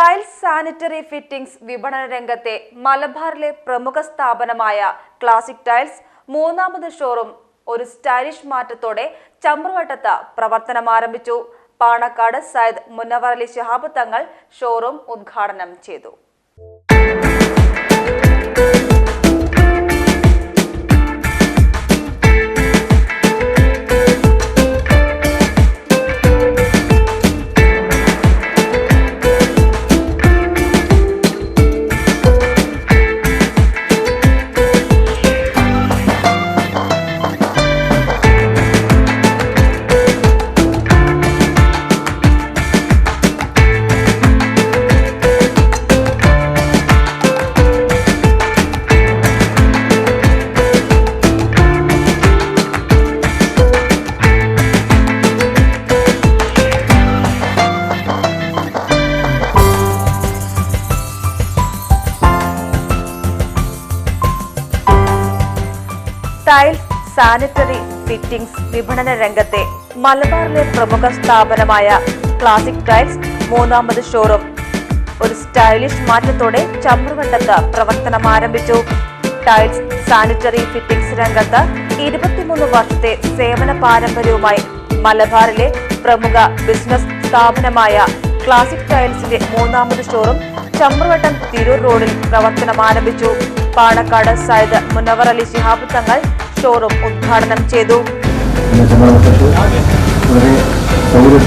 Tiles sanitary fittings വിപണന രംഗത്തെ മലബാറിലെ പ്രമുഖ സ്ഥാപനമായ ക്ലാസിക് ടൈൽസ് മൂന്നാമത് ഷോറൂം ഒരു സ്റ്റൈലിഷ് മാറ്റത്തോടെ ചമ്രവട്ടത്ത് പ്രവർത്തനം ആരംഭിച്ചു. പാണക്കാട് സയ്യിദ് മുന്നവർ അലി ശിഹാബ് തങ്ങൾ ഷോറൂം ഉദ്ഘാടനം ചെയ്തു. ടൈൽസ് സാനിറ്ററി ഫിറ്റിംഗ്സ് വിപണന രംഗത്തെ മലബാറിലെ പ്രമുഖ സ്ഥാപനമായ ക്ലാസിക് ടൈൽസ് മൂന്നാമത് ഷോറൂം. ഒരു സ്റ്റൈലിഷ് മാറ്റത്തോടെ ചമ്രവട്ടത്ത് പ്രവർത്തനം ആരംഭിച്ചു. ടൈൽസ് സാനിറ്ററി ഫിറ്റിംഗ്സ് രംഗത്ത് ഇരുപത്തിമൂന്ന് വർഷത്തെ സേവന പാരമ്പര്യവുമായി മലബാറിലെ പ്രമുഖ ബിസിനസ് സ്ഥാപനമായ ക്ലാസിക് ടൈൽസിന്റെ മൂന്നാമത് ഷോറൂം ചമ്രവട്ടം തിരൂർ റോഡിൽ പ്രവർത്തനം ആരംഭിച്ചു. പാണക്കാട് സയ്യിദ് മുനവർ അലി ശിഹാബ് തങ്ങൾ ഷോറൂം ഉദ്ഘാടനം ചെയ്തു. ഇവിടെ ഒരു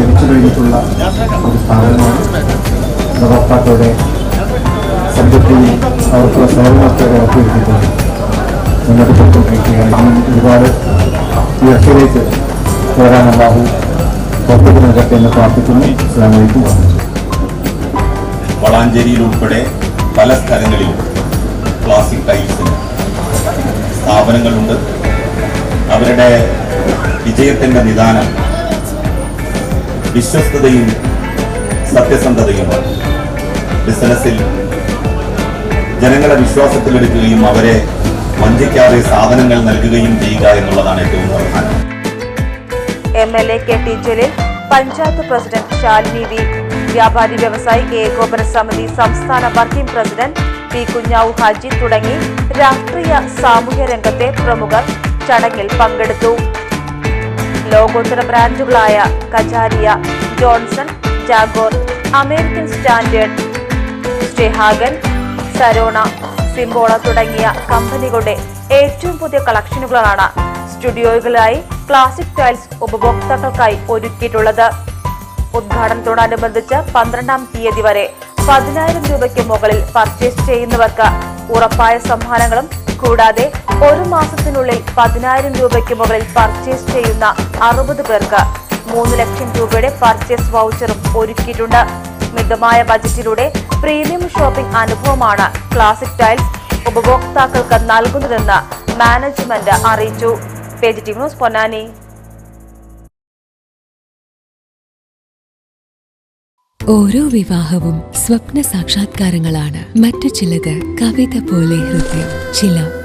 ലഭിച്ചു കഴിഞ്ഞിട്ടുള്ള ഒരു സ്ഥാപനമാണ്. ഉപഭോക്താക്കളുടെ സംതൃപ്തിയും അവർക്കുള്ള സേവനമൊക്കെ ഉറപ്പുവരുത്തിയിട്ടുണ്ട്. മുന്നോട്ട് പോയിക്കൊണ്ടിരിക്കുകയാണ്. ഇനിയും ഒരുപാട് ഉയർച്ചയിലേക്ക് അല്ലാഹു പുറത്തേക്ക് നൽകട്ടെ എന്ന് പ്രാർത്ഥിക്കുന്നു. അസ്സാം പറഞ്ഞു വളാഞ്ചേരിയിൽ ഉൾപ്പെടെ പല സ്ഥലങ്ങളിലും ക്ലാസിക് ടൈൽസിന് സ്ഥാപനങ്ങളുണ്ട്. അവരുടെ വിജയത്തിന്റെ നിദാനം വിശ്വസ്തതയും സത്യസന്ധതയുമാണ്. ബിസിനസ്സിൽ ജനങ്ങളെ വിശ്വാസത്തിലെടുക്കുകയും അവരെ വഞ്ചിക്കാതെ സാധനങ്ങൾ നൽകുകയും ചെയ്യുക എന്നുള്ളതാണ് ഏറ്റവും പ്രധാനം. M L A K T Jaleel panchayat president Shalini V വ്യാപാരി വ്യവസായി ഏകോപന സമിതി സംസ്ഥാന working president P Kunjavu Haji തുടങ്ങി രാഷ്ട്രീയ സാമൂഹ്യ രംഗത്തെ പ്രമുഖർ ചടങ്ങിൽ പങ്കെടുത്തു. ലോകോത്തര ബ്രാൻഡുകളായ Kajaria Johnson Jaquar American Standard സ്റ്റെഹാഗൻ സരോണ സിംബോള തുടങ്ങിയ കമ്പനികളുടെ ഏറ്റവും പുതിയ കളക്ഷനുകളാണ് സ്റ്റുഡിയോകളായി ക്ലാസിക് ടൈൽസ് ഉപഭോക്താക്കൾക്കായി ഒരുക്കിയിട്ടുള്ളത്. ഉദ്ഘാടനത്തോടനുബന്ധിച്ച് പന്ത്രണ്ടാം തീയതി വരെ പതിനായിരം രൂപയ്ക്ക് മുകളിൽ പർച്ചേസ് ചെയ്യുന്നവർക്ക് ഉറപ്പായ സമ്മാനങ്ങളും കൂടാതെ ഒരു മാസത്തിനുള്ളിൽ പതിനായിരം രൂപയ്ക്ക് മുകളിൽ പർച്ചേസ് ചെയ്യുന്ന അറുപത് പേർക്ക് മൂന്ന് ലക്ഷം രൂപയുടെ പർച്ചേസ് വൗച്ചറും ഒരുക്കിയിട്ടുണ്ട്. മിതമായ ബജറ്റിലൂടെ പ്രീമിയം ഷോപ്പിംഗ് അനുഭവമാണ് ക്ലാസിക് ടൈൽസ് ഉപഭോക്താക്കൾക്ക് നൽകുന്നതെന്ന് മാനേജ്മെന്റ് അറിയിച്ചു. ന്യൂസ് പൊന്നാനി. ഓരോ വിവാഹവും സ്വപ്ന സാക്ഷാത്കാരങ്ങളാണ്. മറ്റു ചിലത് കവിത പോലെ ഹൃദയം ചില